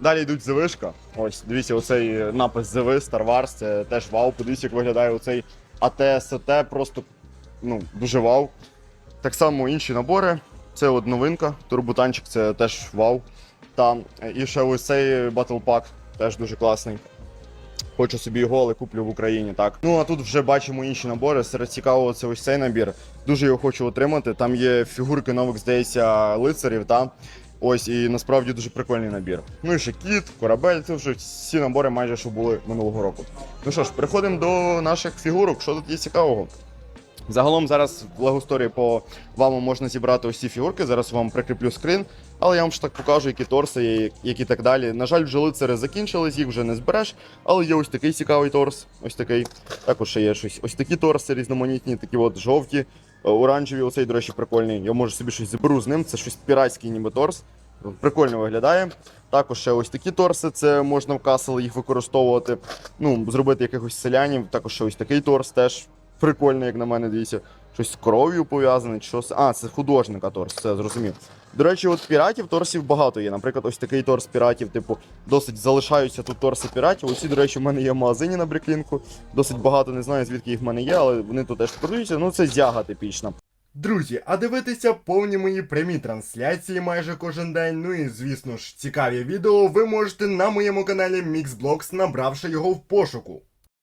Далі йдуть ЗВшка. Ось, дивіться, оцей напис ЗВ Star Wars, це теж вау. Подивіться, як виглядає оцей АТ, СТ, просто ну, дуже вау. Так само інші набори. Це от новинка, турбутанчик, це теж вау. Та і ще ось цей Battle Pack, теж дуже класний. Хочу собі його, але куплю в Україні, так. Ну а тут вже бачимо інші набори. Серед цікавого це ось цей набір. Дуже його хочу отримати. Там є фігурки нових, здається, лицарів, та ось і насправді дуже прикольний набір. Ну і ще кіт, корабель, це вже всі набори майже що були минулого року. Ну що ж, переходимо до наших фігурок. Що тут є цікавого? Загалом зараз в Lego по вам можна зібрати ці фігурки. Зараз вам прикріплю скрин, але я вам ж так покажу, які торси є, які так далі. На жаль, вже лицари закінчились, їх вже не збереш. Але є ось такий цікавий торс. Ось такий. Також ще є щось. Ось такі торси різноманітні, такі от жовті, оранжеві. Оцей, до речі, прикольний. Я може собі щось заберу з ним. Це щось піратський ніби торс. Прикольно виглядає. Також ще ось такі торси, це можна в касел їх використовувати. Ну, зробити якихось селянів. Також ще ось такий торс теж прикольний, як на мене, дивіться. Щось з кров'ю пов'язане, щось. А, це художника торс, це зрозумів. До речі, от піратів торсів багато є. Наприклад, ось такий торс піратів, типу, досить залишаються тут торси піратів. Оці, до речі, в мене є в магазині на Бріклінку. Досить багато, не знаю, звідки їх в мене є, але вони тут теж продаються. Ну, це зяга типічна. Друзі, а дивитися повні мої прямі трансляції майже кожен день. Ну і звісно ж, цікаві відео ви можете на моєму каналі Mixblocks, набравши його в пошуку.